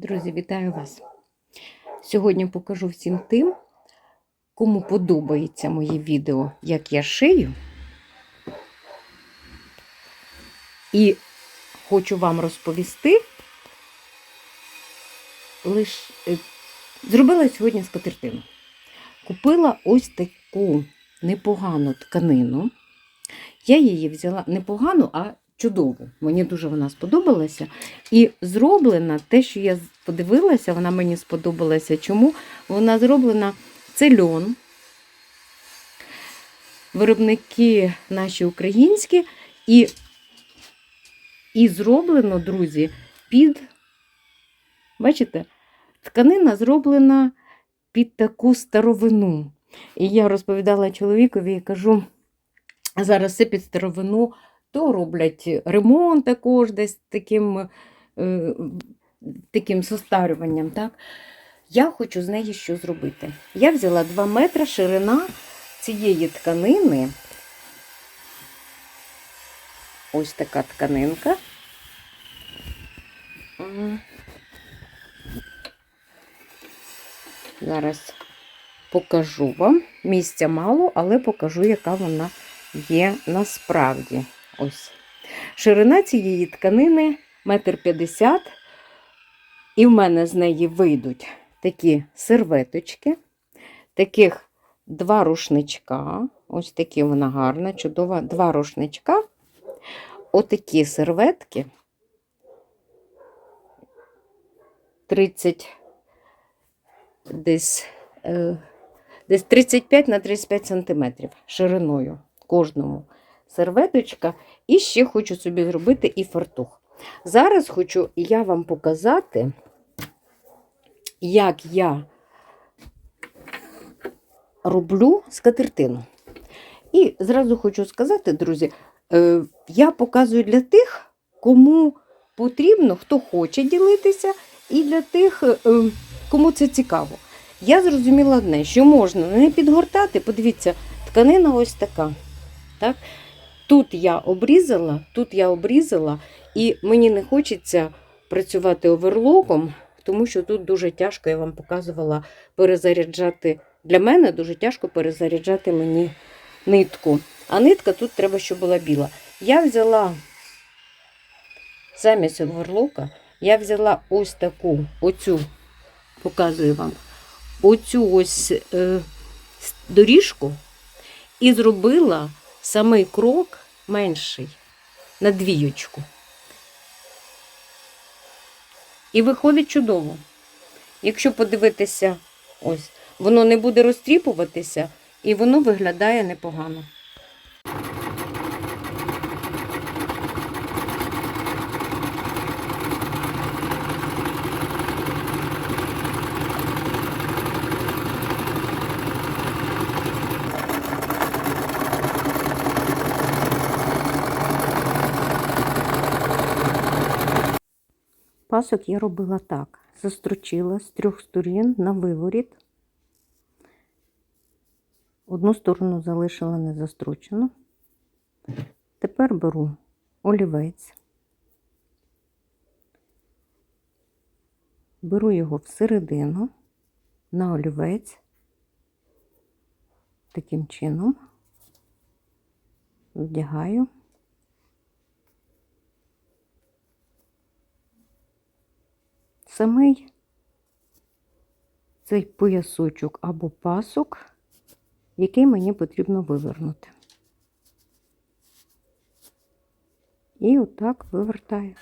Друзі, вітаю вас! Сьогодні покажу всім тим, кому подобається моє відео, як я шию. І хочу вам розповісти, лиш е, зробила сьогодні скатертину. Купила ось таку непогану тканину. Я її взяла непогану, а чудову. Мені дуже вона сподобалася. І зроблена, те, що я подивилася, вона мені сподобалася. Чому? Вона зроблена це льон. Виробники наші українські, і, і зроблено, друзі, під, бачите, тканина зроблена під таку старовину. І я розповідала чоловікові і кажу, зараз все під старовину, то роблять ремонт також десь таким, е, таким состарюванням. Так? Я хочу з неї що зробити. Я взяла 2 метри ширина цієї тканини. Ось така тканинка. Зараз покажу вам. Місця мало, але покажу, яка вона є насправді. Ось. Ширина цієї тканини 1,50 м. І в мене з неї вийдуть такі серветочки, таких два рушничка. Ось такі вона гарна, чудова, два рушничка. Отакі серветки. 30 десь, е, десь 35 на 35 сантиметрів шириною кожному серветочка. І ще хочу собі зробити і фартух. Зараз хочу я вам показати, як я роблю скатертину. І зразу хочу сказати, друзі, е, я показую для тих, кому потрібно, хто хоче ділитися, і для тих, е, кому це цікаво. Я зрозуміла одне, що можна не підгортати, подивіться, тканина ось така. Так? Тут я обрізала, тут я обрізала, і мені не хочеться працювати оверлоком, тому що тут дуже тяжко, я вам показувала, перезаряджати. Для мене дуже тяжко перезаряджати мені нитку. А нитка тут треба, щоб була біла. Я взяла замість оверлока, я взяла ось таку, оцю, показую вам, оцю ось е, доріжку і зробила самий крок менший на двіючку. І виходить чудово. Якщо подивитися, ось, воно не буде розтріпуватися, і воно виглядає непогано. Пасок я робила так: застрочила з трьох сторін на виворіт. Одну сторону залишила не застрочену. Тепер беру олівець, беру його всередину на олівець, таким чином вдягаю. Самий цей поясочок або пасок, який мені потрібно вивернути. І отак вивертаю.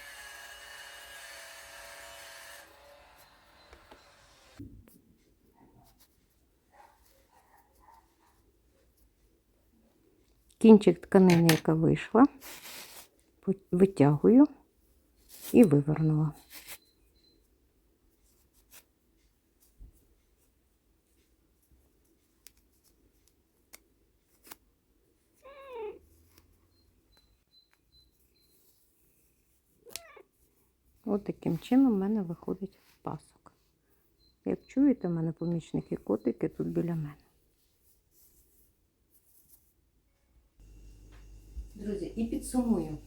Кінчик тканини, яка вийшла, витягую і вивернула. От таким чином в мене виходить пасок. Як чуєте, в мене помічники котики тут біля мене. Друзі, і підсумую.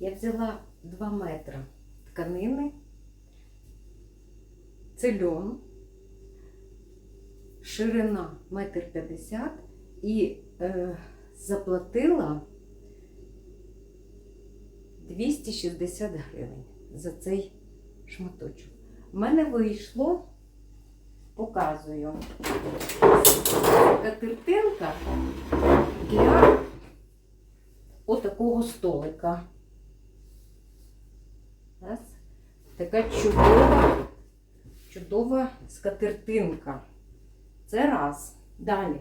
Я взяла 2 метри тканини Це льон, ширина метр п'ятдесят і е, заплатила 260 гривень за цей шматочок. У мене вийшло, показую, катертинка для отакого столика. Така чудова, чудова скатертинка. Це раз. Далі.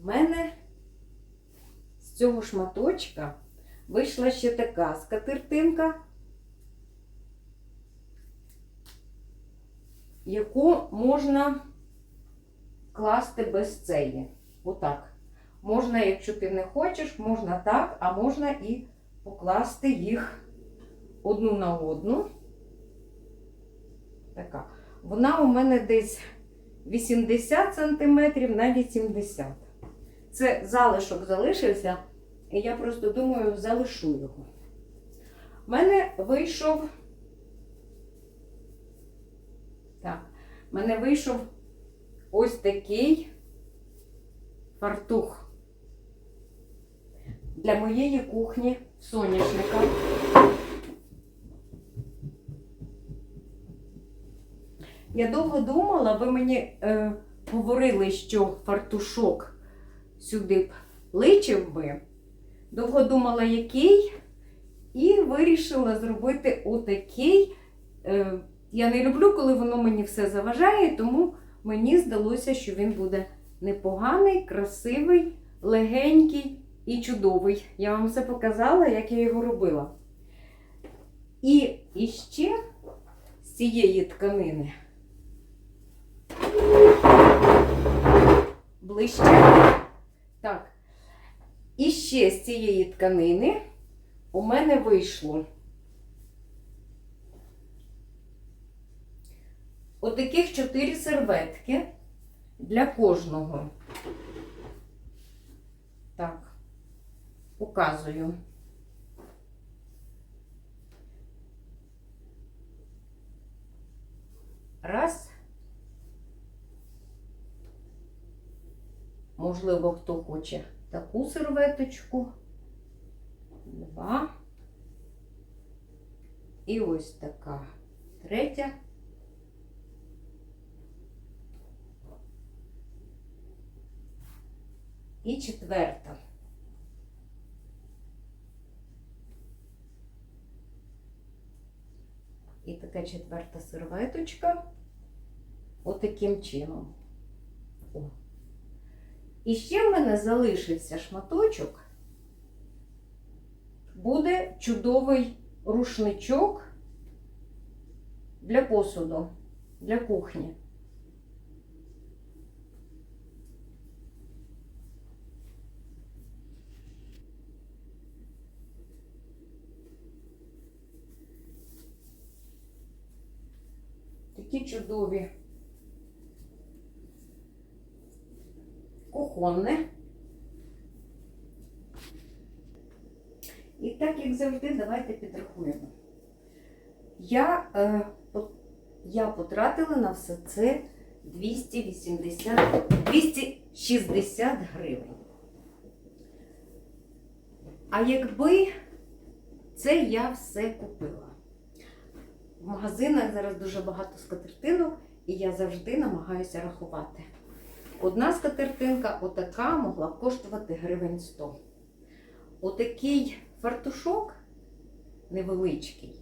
В мене з цього шматочка вийшла ще така скатертинка, яку можна класти без цієї. Отак. Можна, якщо ти не хочеш, можна так, а можна і покласти їх одну на одну. Така. Вона у мене десь 80 см на 80 Це залишок залишився, і я просто думаю, залишу його. У мене вийшов. Мене вийшов ось такий фартух для моєї кухні соняшника. Я довго думала, ви мені е, говорили, що фартушок сюди б личив би. Довго думала, який, і вирішила зробити отакий. Е, я не люблю, коли воно мені все заважає, тому мені здалося, що він буде непоганий, красивий, легенький і чудовий. Я вам все показала, як я його робила. І іще з цієї тканини ближче. Так. І ще з цієї тканини у мене вийшло отаких чотири серветки для кожного. Так, показую. Раз. Можливо, хто хоче таку серветочку. Два. І ось така третя. І четверта. І така четверта серветочка. Отаким чином. О. І ще в мене залишився шматочок. Буде чудовий рушничок для посуду, для кухні. Такі чудові кухонне. І так, як завжди, давайте підрахуємо. Я, е, я потратила на все це 280, 260 гривень. А якби це я все купила. В магазинах зараз дуже багато скатертинок, і я завжди намагаюся рахувати. Одна скатертинка, отака, могла б коштувати гривень 100. Отакий фартушок невеличкий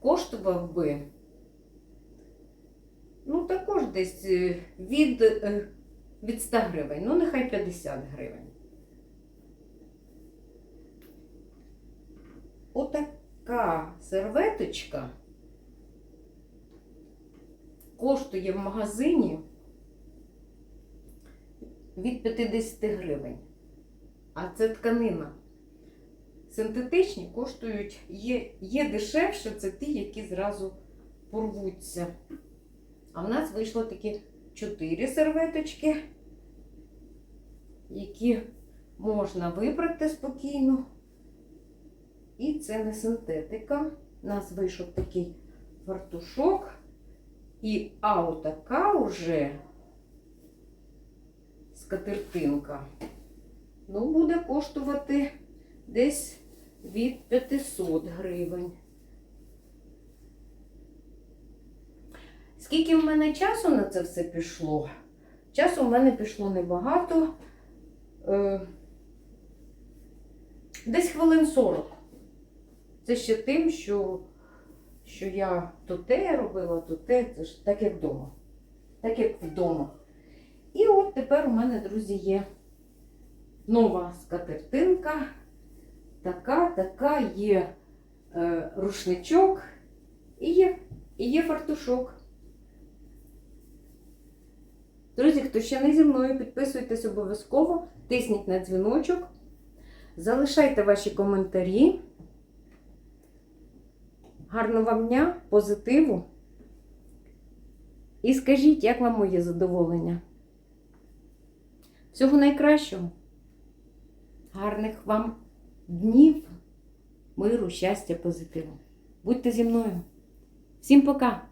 коштував би, ну, також десь е, від, е, від 100 гривень, ну, нехай 50 гривень. Отака серветочка коштує в магазині від 50 гривень. А це тканина. Синтетичні коштують, є, є дешевше, це ті, які зразу порвуться. А в нас вийшло такі 4 серветочки, які можна вибрати спокійно. І це не синтетика. У нас вийшов такий фартушок І а отака уже скатертинка, ну, буде коштувати десь від 500 гривень. Скільки в мене часу на це все пішло? Часу в мене пішло небагато. Е, Десь хвилин 40. Це ще тим, що, що я то те робила, то те, це ж так як вдома. Так як вдома. І от тепер у мене, друзі, є нова скатертинка. Така, така є е, рушничок і є, і є фартушок. Друзі, хто ще не зі мною, підписуйтесь обов'язково, тисніть на дзвіночок, залишайте ваші коментарі. Гарного вам дня, позитиву. І скажіть, як вам моє задоволення. Всього найкращого. Гарних вам днів, миру, щастя, позитиву. Будьте зі мною. Всім пока!